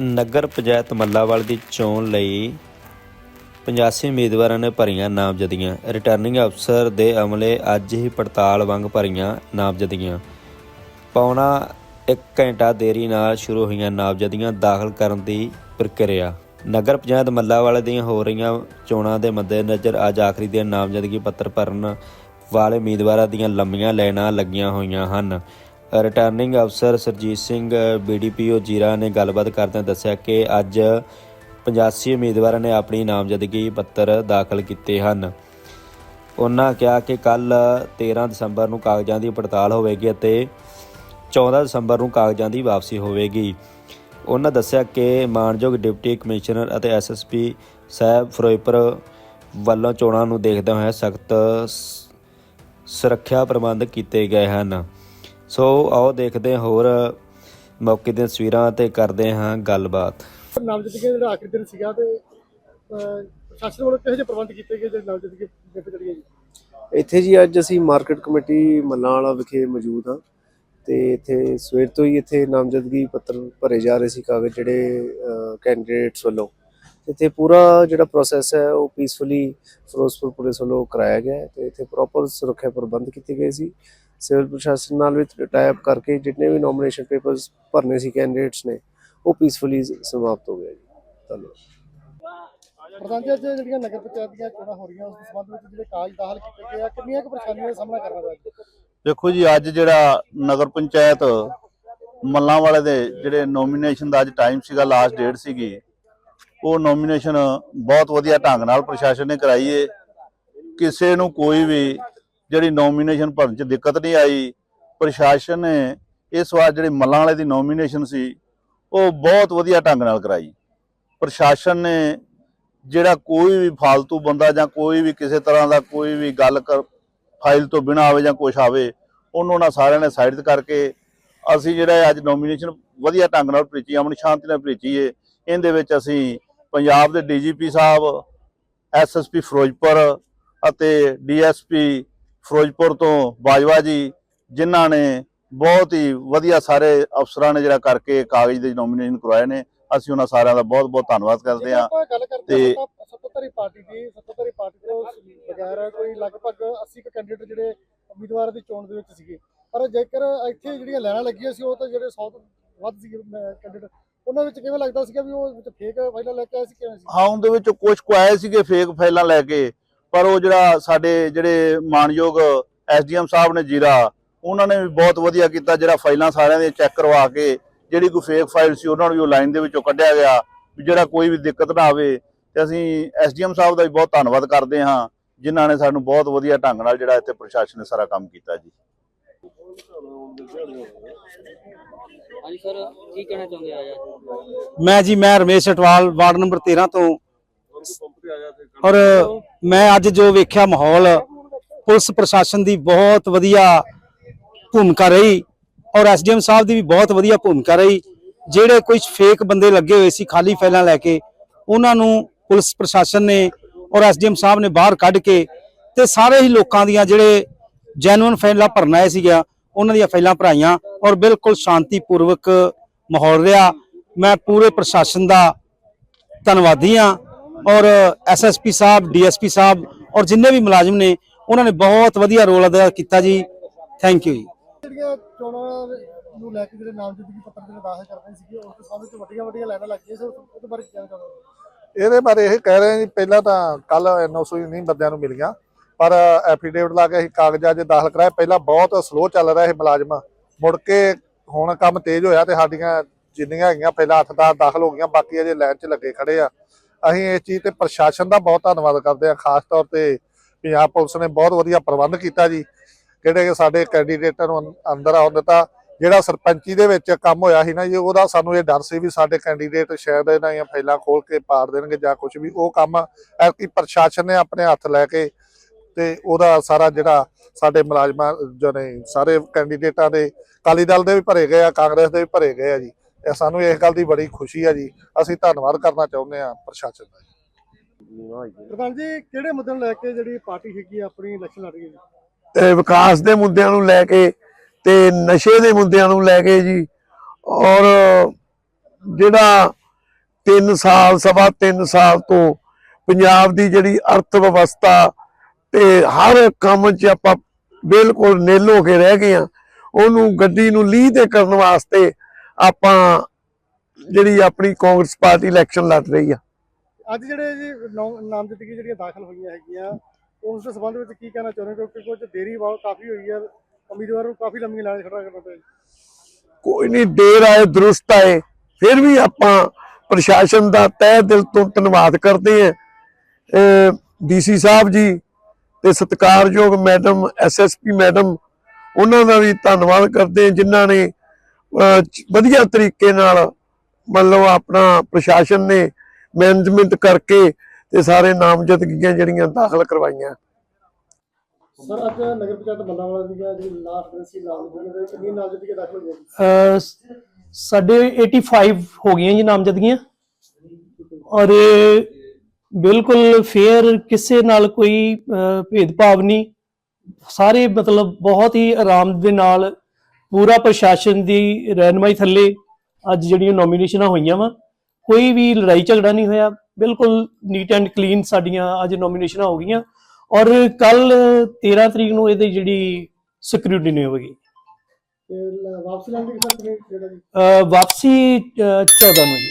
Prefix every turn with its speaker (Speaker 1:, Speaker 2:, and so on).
Speaker 1: ਨਗਰ ਪੰਚਾਇਤ ਮੱਲਾਵਾਲ ਦੀ ਚੋਣ ਲਈ 85 ਉਮੀਦਵਾਰਾਂ ਨੇ ਭਰੀਆਂ ਨਾਮਜ਼ਦਗੀਆਂ। ਰਿਟਰਨਿੰਗ ਅਫਸਰ ਦੇ ਅਮਲੇ ਅੱਜ ਹੀ ਪੜਤਾਲ ਵਾਂਗ ਭਰੀਆਂ ਨਾਮਜ਼ਦਗੀਆਂ। ਪੌਣਾ 1 ਘੰਟਾ ਦੇਰੀ ਨਾਲ ਸ਼ੁਰੂ ਹੋਈਆਂ ਨਾਮਜ਼ਦਗੀਆਂ ਦਾਖਲ ਕਰਨ ਦੀ ਪ੍ਰਕਿਰਿਆ। ਨਗਰ ਪੰਚਾਇਤ ਮੱਲਾਵਾਲ ਦੀਆਂ ਹੋ ਰਹੀਆਂ ਚੋਣਾਂ ਦੇ ਮੱਦੇਨਜ਼ਰ ਅੱਜ ਆਖਰੀ ਦਿਨ ਨਾਮਜ਼ਦਗੀ ਪੱਤਰ ਭਰਨ ਵਾਲੇ ਉਮੀਦਵਾਰਾਂ ਦੀਆਂ ਲੰਮੀਆਂ ਲਾਈਨਾਂ ਲੱਗੀਆਂ ਹੋਈਆਂ ਹਨ। ਰਿਟਰਨਿੰਗ ਅਫਸਰ ਸਰਜੀਤ ਸਿੰਘ ਬੀਡੀਪੀਓ ਜੀਰਾ ਨੇ ਗੱਲਬਾਤ ਕਰਦਿਆਂ ਦੱਸਿਆ ਕਿ ਅੱਜ 85 ਉਮੀਦਵਾਰਾਂ ਨੇ ਆਪਣੀ ਨਾਮਜ਼ਦਗੀ ਪੱਤਰ ਦਾਖਲ ਕੀਤੇ ਹਨ। ਉਹਨਾਂ ਕਿਹਾ ਕਿ ਕੱਲ 13 ਦਸੰਬਰ ਨੂੰ ਕਾਗਜ਼ਾਂ ਦੀ ਪੜਤਾਲ ਹੋਵੇਗੀ ਅਤੇ 14 ਦਸੰਬਰ ਨੂੰ ਕਾਗਜ਼ਾਂ ਦੀ ਵਾਪਸੀ ਹੋਵੇਗੀ। ਉਹਨਾਂ ਦੱਸਿਆ ਕਿ ਮਾਨਯੋਗ ਡਿਪਟੀ ਕਮਿਸ਼ਨਰ ਅਤੇ ਐਸਐਸਪੀ ਸਾਹਿਬ ਫਿਰੋਜ਼ਪੁਰ ਵੱਲੋਂ ਚੋਣਾਂ ਨੂੰ ਦੇਖਦੇ ਹੋਏ ਸਖਤ ਸੁਰੱਖਿਆ ਪ੍ਰਬੰਧ ਕੀਤੇ ਗਏ ਹਨ। ਸੋ ਆਓ ਦੇਖਦੇ ਹਾਂ ਹੋਰ ਮੌਕੇ ਦੀਆਂ ਤਸਵੀਰਾਂ ਤੇ ਕਰਦੇ ਹਾਂ ਗੱਲਬਾਤ।
Speaker 2: ਨਾਮਜ਼ਦਗੀ ਦਾ ਜਿਹੜਾ ਆਖਰੀ ਦਿਨ ਸੀਗਾ ਤੇ ਅਹ, ਪ੍ਰਸ਼ਾਸਨ ਵੱਲੋਂ ਕਿਹੋ ਜਿਹੇ ਪ੍ਰਬੰਧ ਕੀਤੇ ਗਏ ਜਿਹੜੇ ਨਾਮਜ਼ਦਗੀ ਦਿੱਤੀ ਚੜੀ ਹੈ ਜੀ?
Speaker 3: ਇੱਥੇ ਜੀ ਅੱਜ ਅਸੀਂ ਮਾਰਕੀਟ ਕਮੇਟੀ ਮੱਲਾਂਵਾਲਾ ਵਿਖੇ ਮੌਜੂਦ ਹਾਂ ਤੇ ਇੱਥੇ ਸਵੇਰ ਤੋਂ ਹੀ ਇੱਥੇ ਨਾਮਜ਼ਦਗੀ ਪੱਤਰ ਭਰੇ ਜਾ ਰਹੇ ਸੀ ਕਾਗਜ਼ ਜਿਹੜੇ ਕੈਂਡੀਡੇਟਸ ਵੱਲੋਂ। ਇੱਥੇ ਪੂਰਾ ਜਿਹੜਾ ਪ੍ਰੋਸੈਸ ਹੈ ਉਹ ਪੀਸਫੁਲੀ ਫਿਰੋਜ਼ਪੁਰ ਪੁਲਿਸ ਵੱਲੋਂ ਕਰਾਇਆ ਗਿਆ ਤੇ ਇੱਥੇ ਪ੍ਰੋਪਰ ਸੁਰੱਖਿਆ ਪ੍ਰਬੰਧ ਕੀਤੇ ਗਏ ਸੀ। ਸਿਵਲ ਪ੍ਰਸ਼ਾਸਨ ਨਾਲ ਵੀ ਟਾਈਪ ਕਰਕੇ ਜਿੰਨੇ ਵੀ ਨੋਮੀਨੇਸ਼ਨ ਪੇਪਰਸ ਭਰਨੇ ਸੀ ਕੈਂਡੀਡੇਟਸ ਨੇ ਉਹ ਪੀਸਫੁਲੀ ਸਮਾਪਤ ਹੋ ਗਿਆ ਜੀ। ਧੰਨਵਾਦ।
Speaker 2: ਪ੍ਰਧਾਨ ਜੀ ਜਿਹੜੀਆਂ ਨਗਰ ਪੰਚਾਇਤ ਦੀਆਂ ਚੋਣਾਂ ਹੋ ਰਹੀਆਂ ਉਸ ਦੇ ਸੰਬੰਧ ਵਿੱਚ ਜਿਹੜੇ ਕਾਗਜ਼ ਦਾਖਲ ਕੀਤੇ ਗਏ ਆ ਕਿੰਨੀਆਂ ਕੁ ਪਰੇਸ਼ਾਨੀਆਂ ਦਾ ਸਾਹਮਣਾ ਕਰਨਾ ਪਿਆ?
Speaker 4: ਦੇਖੋ ਜੀ ਅੱਜ ਜਿਹੜਾ ਨਗਰ ਪੰਚਾਇਤ ਮੱਲਾਂ ਵਾਲੇ ਦੇ ਜਿਹੜੇ ਨੋਮੀਨੇਸ਼ਨ ਦਾ ਅੱਜ ਟਾਈਮ ਸੀਗਾ ਲਾਸਟ ਡੇਟ ਸੀਗੀ ਉਹ ਨੋਮੀਨੇਸ਼ਨ ਬਹੁਤ ਵਧੀਆ ਢੰਗ ਨਾਲ ਪ੍ਰਸ਼ਾਸਨ ਨੇ ਕਰਾਈ ਏ। ਕਿਸੇ ਨੂੰ ਕੋਈ ਵੀ ਜਿਹੜੀ ਨੋਮੀਨੇਸ਼ਨ ਭਰਨ 'ਚ ਦਿੱਕਤ ਨਹੀਂ ਆਈ, ਪ੍ਰਸ਼ਾਸਨ ਨੇ ਇਸ ਵਾਰ ਜਿਹੜੀ ਮੱਲਾਂ ਵਾਲੇ ਦੀ ਨੋਮੀਨੇਸ਼ਨ ਸੀ, ਉਹ ਬਹੁਤ ਵਧੀਆ ਢੰਗ ਨਾਲ ਕਰਾਈ। ਪ੍ਰਸ਼ਾਸਨ ਨੇ ਜਿਹੜਾ ਕੋਈ ਵੀ ਫਾਲਤੂ ਬੰਦਾ ਜਾਂ ਕੋਈ ਵੀ ਕਿਸੇ ਤਰ੍ਹਾਂ ਦਾ ਕੋਈ ਵੀ ਗੱਲ ਕਰ, ਫਾਈਲ ਤੋਂ ਬਿਨਾ ਆਵੇ ਜਾਂ ਕੁਛ ਆਵੇ, ਉਹਨੂੰ ਉਹਨਾਂ ਸਾਰਿਆਂ ਨੇ ਸਾਈਡ ਕਰਕੇ ਅਸੀਂ ਜਿਹੜਾ ਅੱਜ ਨੋਮੀਨੇਸ਼ਨ ਵਧੀਆ ਢੰਗ ਨਾਲ ਭੇਜੀ, ਅਮਨ ਸ਼ਾਂਤੀ ਨਾਲ ਭੇਜੀ ਇਹਦੇ ਵਿੱਚ ਅਸੀਂ ਪੰਜਾਬ ਦੇ ਡੀਜੀਪੀ ਸਾਹਿਬ ਐਸਐਸਪੀ ਫਿਰੋਜ਼ਪੁਰ ਅਤੇ ਡੀਐਸਪੀ ਫਿਰੋਜ਼ਪੁਰ ਤੋਂ ਬਾਜਵਾ ਜੀ ਜਿਨ੍ਹਾਂ ਨੇ ਬਹੁਤ ਹੀ ਵਧੀਆ ਸਾਰੇ ਅਫਸਰਾਂ ਨੇ ਜਿਹੜਾ ਕਰਕੇ ਕਾਗਜ਼ ਦੇ ਨੋਮੀਨੇਸ਼ਨ ਕਰਵਾਏ ਨੇ। ਅਸੀਂ ਉਹਨਾਂ ਸਾਰਿਆਂ ਦਾ ਬਹੁਤ ਬਹੁਤ ਧੰਨਵਾਦ ਕਰਦੇ ਹਾਂ। ਤੇ-
Speaker 2: ਸੱਤਾਧਾਰੀ ਪਾਰਟੀ ਦੀ ਸੱਤਾਧਾਰੀ ਪਾਰਟੀ ਤੋਂ ਬਗੈਰ ਕੋਈ ਲਗਭਗ 80 ਕੁ ਕੈਂਡੀਡੇਟ ਜਿਹੜੇ ਉਮੀਦਵਾਰਾਂ ਦੀ ਚੋਣ ਦੇ ਵਿੱਚ ਸੀਗੇ। ਪਰ ਜੇਕਰ ਇੱਥੇ ਜਿਹੜੀਆਂ ਲਾਈਨਾਂ ਲੱਗੀਆਂ ਸੀ ਉਹ ਤਾਂ ਜਿਹੜੇ 100 ਤੋਂ ਵੱਧ ਸੀ ਕੈਂਡੀਡੇਟ ਉਹਨਾਂ ਵਿੱਚ ਕਿਵੇਂ ਲੱਗਦਾ ਸੀਗਾ ਵੀ ਉਹ ਵਿੱਚ ਫੇਕ ਫਾਈਲਾਂ ਲੈ ਕੇ ਆਏ ਸੀ ਕਿਵੇਂ ਸੀ?
Speaker 4: ਹਾਂ ਉਹਦੇ ਵਿੱਚ ਕੁਝ ਕੁ ਆਏ ਸੀਗੇ ਫੇਕ ਫਾਈਲਾਂ ਲੈ ਕੇ। ਪਰ ਉਹ ਜਿਹੜਾ ਸਾਡੇ ਜਿਹੜੇ ਮਾਨਯੋਗ ਐਸਡੀਐਮ ਸਾਹਿਬ ਨੇ ਜੀਰਾ ਉਹਨਾਂ ਨੇ ਵੀ ਬਹੁਤ ਵਧੀਆ ਕੀਤਾ ਜਿਹੜਾ ਫਾਈਲਾਂ ਸਾਰਿਆਂ ਦੀਆਂ ਚੈੱਕ ਕਰਵਾ ਕੇ ਜਿਹੜੀ ਕੋਈ ਫੇਕ ਫਾਈਲ ਸੀ ਉਹਨਾਂ ਨੂੰ ਵੀ ਉਹ ਲਾਈਨ ਦੇ ਵਿੱਚੋਂ ਕੱਢਿਆ ਗਿਆ ਵੀ ਜਿਹੜਾ ਕੋਈ ਵੀ ਦਿੱਕਤ ਨਾ ਆਵੇ। ਤੇ ਅਸੀਂ ਐਸਡੀਐਮ ਸਾਹਿਬ ਦਾ ਵੀ ਬਹੁਤ ਧੰਨਵਾਦ ਕਰਦੇ ਹਾਂ ਜਿਨ੍ਹਾਂ ਨੇ ਸਾਨੂੰ ਬਹੁਤ ਵਧੀਆ ਢੰਗ ਨਾਲ ਜਿਹੜਾ ਇੱਥੇ ਪ੍ਰਸ਼ਾਸਨ ਨੇ ਸਾਰਾ ਕੰਮ ਕੀਤਾ ਜੀ।
Speaker 5: ਹਾਂਜੀ ਸਰ ਕੀ ਕਹਿਣਾ ਚਾਹੁੰਦੇ ਆ? ਜੀ
Speaker 6: ਮੈਂ ਜੀ ਮੈਂ ਰਮੇਸ਼ ਅਟਵਾਲ ਵਾਰਡ ਨੰਬਰ 13 ਤੋਂ। ਔਰ ਮੈਂ ਅੱਜ ਜੋ ਵੇਖਿਆ ਮਾਹੌਲ, ਪੁਲਿਸ ਪ੍ਰਸ਼ਾਸਨ ਦੀ ਬਹੁਤ ਵਧੀਆ ਭੂਮਿਕਾ ਰਹੀ ਔਰ ਐਸਡੀਐਮ ਸਾਹਿਬ ਦੀ ਵੀ ਬਹੁਤ ਵਧੀਆ ਭੂਮਿਕਾ ਰਹੀ। ਜਿਹੜੇ ਕੁਝ ਫੇਕ ਬੰਦੇ ਲੱਗੇ ਹੋਏ ਸੀ ਖਾਲੀ ਫਾਈਲਾਂ ਲੈ ਕੇ, ਉਹਨਾਂ ਨੂੰ ਪੁਲਿਸ ਪ੍ਰਸ਼ਾਸਨ ਨੇ ਔਰ ਐਸਡੀਐਮ ਸਾਹਿਬ ਨੇ ਬਾਹਰ ਕੱਢ ਕੇ ਤੇ ਸਾਰੇ ਹੀ ਲੋਕਾਂ ਦੀਆਂ ਜਿਹੜੇ ਜੈਨੂਇਨ ਫਾਈਲਾਂ ਭਰਨ ਆਏ ਸੀਗਾ ਉਹਨਾਂ ਦੀਆਂ ਫਾਈਲਾਂ ਭਰਾਈਆਂ ਔਰ ਬਿਲਕੁਲ ਸ਼ਾਂਤੀਪੂਰਵਕ ਮਾਹੌਲ ਰਿਹਾ। ਮੈਂ ਪੂਰੇ ਪ੍ਰਸ਼ਾਸਨ ਦਾ ਧੰਨਵਾਦੀ ਹਾਂ। ਔਰ ਐਸਐਸਪੀ ਸਾਹਿਬ ਡੀਐਸਪੀ ਸਾਹਿਬ ਔਰ ਜਿੰਨੇ ਵੀ ਮੁਲਾਜ਼ਮ ਨੇ ਉਹਨਾਂ ਨੇ ਬਹੁਤ ਵਧੀਆ ਰੋਲ ਅਦਾ ਕੀਤਾ ਜੀ। ਥੈਂਕ ਯੂ ਜੀ।
Speaker 2: ਜਿਹੜੀਆਂ ਚੋਣਾਂ ਨੂੰ ਲੈ ਕੇ ਜਿਹੜੇ ਨਾਮਜ਼ਦਗੀ ਪੱਤਰ ਜਿਹੜੇ ਦਾਖਲ ਕਰਦੇ ਸੀਗੇ ਉਸ ਦੇ ਸੰਬੰਧ ਵਿੱਚ ਵੱਡੀਆਂ ਵੱਡੀਆਂ ਲਾਈਨਾਂ ਲੱਗੀਆਂ ਸੀ ਉਸ- ਉਹਦੇ ਬਾਰੇ ਕੀ ਕਹਿਣਾ ਚਾਹੁੰਦੇ ਹੋ
Speaker 7: ਇਹਦੇ ਬਾਰੇ ਇਹ ਕਹਿ ਰਹੇ ਜੀ ਪਹਿਲਾਂ ਤਾਂ ਕੱਲ ਐਨਓਸੀ ਨਹੀਂ ਬੰਦਿਆਂ ਨੂੰ ਮਿਲੀਆਂ ਪਰ ਐਫੀਡੇਵਿਟ ਲਾ ਕੇ ਅਸੀਂ ਕਾਗਜ਼ਾਂ 'ਚ ਦਾਖਲ ਕਰਾਇਆ ਪਹਿਲਾਂ ਬਹੁਤ ਸਲੋ ਚੱਲ ਰਿਹਾ ਇਹ ਮੁਲਾਜ਼ਮ। ਮੁੜ ਕੇ ਹੁਣ ਕੰਮ ਤੇਜ਼ ਹੋਇਆ ਤੇ ਸਾਡੀਆਂ ਜਿੰਨੀਆਂ ਹੈਗੀਆਂ ਪਹਿਲਾਂ 8-10 ਦਾਖਲ ਹੋ ਗਈਆਂ ਬਾਕੀ ਅਜੇ ਲਾਈਨ 'ਚ ਲੱਗੇ ਖੜੇ ਆ। ਅਸੀਂ ਇਸ ਚੀਜ਼ ਤੇ ਪ੍ਰਸ਼ਾਸਨ ਦਾ ਬਹੁਤ ਧੰਨਵਾਦ ਕਰਦੇ ਹਾਂ, ਖਾਸ ਤੌਰ ਤੇ ਪੰਜਾਬ ਪੁਲਿਸ ਨੇ ਬਹੁਤ ਵਧੀਆ ਪ੍ਰਬੰਧ ਕੀਤਾ ਜੀ, ਜਿਹੜੇ ਕਿ ਸਾਡੇ ਕੈਂਡੀਡੇਟਾਂ ਨੂੰ ਅੰ- ਅੰਦਰ ਆਉਣ ਦਿੱਤਾ। ਜਿਹੜਾ ਸਰਪੰਚੀ ਦੇ ਵਿੱਚ ਕੰਮ ਹੋਇਆ ਸੀ ਨਾ ਜੀ, ਉਹਦਾ ਸਾਨੂੰ ਇਹ ਡਰ ਸੀ ਵੀ ਸਾਡੇ ਕੈਂਡੀਡੇਟ ਸ਼ਾਇਦ ਇਹਨਾਂ ਦੀਆਂ ਫਾਈਲਾਂ ਖੋਲ ਕੇ ਪਾੜ ਦੇਣਗੇ ਜਾਂ ਕੁਝ ਵੀ, ਉਹ ਕੰਮ ਐਤਕੀ ਪ੍ਰਸ਼ਾਸਨ ਨੇ ਆਪਣੇ ਹੱਥ ਲੈ ਕੇ ਤੇ ਉਹਦਾ ਸਾਰਾ ਜਿਹੜਾ ਸਾਡੇ ਮੁਲਾਜ਼ਮਾਂ ਜੋ ਨੇ ਸਾਰੇ ਕੈਂਡੀਡੇਟਾਂ ਦੇ ਅਕਾਲੀ ਦਲ ਦੇ ਵੀ ਭਰੇ ਗਏ ਆ, ਕਾਂਗਰਸ ਦੇ ਵੀ ਭਰੇ ਗਏ ਆ ਜੀ। ਇਹ ਸਾਨੂੰ ਇਸ ਗੱਲ ਦੀ ਬੜੀ ਖੁਸ਼ੀ ਆ ਜੀ। ਅਸੀਂ ਧੰਨਵਾਦ ਕਰਨਾ ਚਾਹੁੰਦੇ ਆ ਪ੍ਰਸ਼ਾਸਨ ਦਾ
Speaker 2: ਪ੍ਰਧਾਨ ਜੀ ਕਿਹੜੇ ਮੁੱਦੇ ਨੂੰ ਲੈ ਕੇ ਜਿਹੜੀ ਪਾਰਟੀ ਹੈਗੀ ਆ ਆਪਣੀ ਇਲੈਕਸ਼ਨ ਲੜ ਰਹੀ ਹੈ? ਜੀ
Speaker 8: ਤੇ ਵਿਕਾਸ ਦੇ ਮੁੱਦਿਆਂ ਨੂੰ ਲੈ ਕੇ ਤੇ ਨਸ਼ੇ ਦੇ ਮੁੱਦਿਆਂ ਨੂੰ ਲੈ ਕੇ ਜੀ। ਔਰ ਜਿਹੜਾ 3 ਸਾਲ ਸਵਾ 3 ਸਾਲ ਤੋਂ ਪੰਜਾਬ ਦੀ ਜਿਹੜੀ ਅਰਥ ਵਿਵਸਥਾ ਤੇ ਹਰ ਕੰਮ 'ਚ ਆਪਾਂ ਬਿਲਕੁਲ ਨਿਲ ਹੋ ਕੇ ਰਹਿ ਗਏ ਆ ਉਹਨੂੰ ਗੱਡੀ ਨੂੰ ਲੀਹ ਤੇ ਕਰਨ ਵਾਸਤੇ ਆਪਾਂ ਜਿਹੜੀ ਆਪਣੀ ਕਾਂਗਰਸ ਪਾਰਟੀ ਇਲੈਕਸ਼ਨ ਲੜ ਰਹੀ ਆ।
Speaker 2: ਅੱਜ ਜਿਹੜੇ ਜੀ ਨੌ- ਨਾਮਜ਼ਦਗੀ ਜਿਹੜੀਆਂ ਦਾਖਲ ਹੋਈਆਂ ਹੈਗੀਆਂ ਉਸ ਦੇ ਸੰਬੰਧ ਵਿੱਚ ਕੀ ਕਹਿਣਾ ਚਾਹੁੰਦੇ ਹੋ? ਕਿਉਂਕਿ ਕੁਝ ਦੇਰੀ ਬਹੁਤ ਕਾਫੀ ਹੋਈ ਹੈ ਉਮੀਦਵਾਰ ਨੂੰ ਕਾਫੀ ਲੰਮੀ ਲਾਈਨ ਖੜਾ ਕਰਨਾ ਪਿਆ
Speaker 8: ਕੋਈ ਨਹੀਂ ਦੇਰ ਆਏ ਦਰੁਸਤ ਆਏ ਫਿਰ ਵੀ ਆਪਾਂ ਪ੍ਰਸ਼ਾਸਨ ਦਾ ਤਹਿ ਦਿਲ ਤੋਂ ਧੰਨਵਾਦ ਕਰਦੇ ਹਾਂ। ਡੀਸੀ ਸਾਹਿਬ ਜੀ ਤੇ ਸਤਿਕਾਰਯੋਗ ਮੈਡਮ ਐਸਐਸਪੀ ਮੈਡਮ ਉਹਨਾਂ ਦਾ ਵੀ ਧੰਨਵਾਦ ਕਰਦੇ ਹਾਂ ਜਿਨ੍ਹਾਂ ਨੇ ਵਧੀਆ ਤਰੀਕੇ ਨਾਲ ਮਤਲਬ ਆਪਣਾ ਪ੍ਰਸ਼ਾਸਨ ਨੇ ਮੈਨੇਜਮੈਂਟ ਕਰਕੇ ਤੇ ਸਾਰੇ ਨਾਮਜ਼ਦਗੀਆਂ ਜਿਹੜੀਆਂ ਦਾਖਲ ਕਰਵਾਈਆਂ।
Speaker 2: ਸਰ ਅੱਜ ਨਗਰ ਪੰਚਾਇਤ ਮੱਲਾਂਵਾਲਾ ਦੀਆਂ ਜਿਹੜੀ ਲਾਸਟ ਦਿਨ ਸੀ ਨਾਮਜ਼ਦਗੀ ਦੇ ਕਿੰਨੀ ਨਾਮਜ਼ਦਗੀ ਦਾਖਲ ਹੋਈਆਂ
Speaker 9: ਅਹ ਸ- ਸਾਡੇ 85 ਹੋ ਗਈਆਂ ਜੀ ਨਾਮਜ਼ਦਗੀਆਂ। ਔਰ ਬਿਲਕੁਲ ਫੇਅਰ ਕਿਸੇ ਨਾਲ ਕੋਈ ਭੇਦਭਾਵ ਨਹੀਂ। ਸਾਰੇ ਮਤਲਬ ਬਹੁਤ ਹੀ ਆਰਾਮ ਦੇ ਨਾਲ ਪੂਰਾ ਪ੍ਰਸ਼ਾਸਨ ਦੀ ਰਹਿਨਮਾਈ ਥੱਲੇ ਅੱਜ ਜਿਹੜੀਆਂ ਨੋਮੀਨੇਸ਼ਨਾਂ ਹੋਈਆਂ ਵਾ ਕੋਈ ਵੀ ਲੜਾਈ ਝਗੜਾ ਨਹੀਂ ਹੋਇਆ ਬਿਲਕੁਲ ਨੀਟ ਐਂਡ ਕਲੀਨ ਸਾਡੀਆਂ ਅੱਜ ਨੋਮੀਨੇਸ਼ਨਾਂ ਹੋ ਗਈਆਂ ਔਰ ਕੱਲ 13 ਤਰੀਕ ਨੂੰ ਇਹਦੀ ਜਿਹੜੀ ਸਕਰੂਟਨੀ ਹੋਵੇਗੀ।
Speaker 2: ਤੇ ਲ- ਵਾਪਸੀ ਲੈਣ ਦੀ
Speaker 9: ਵਾਪਸੀ ਅਹ 14 ਨੂੰ ਜੀ।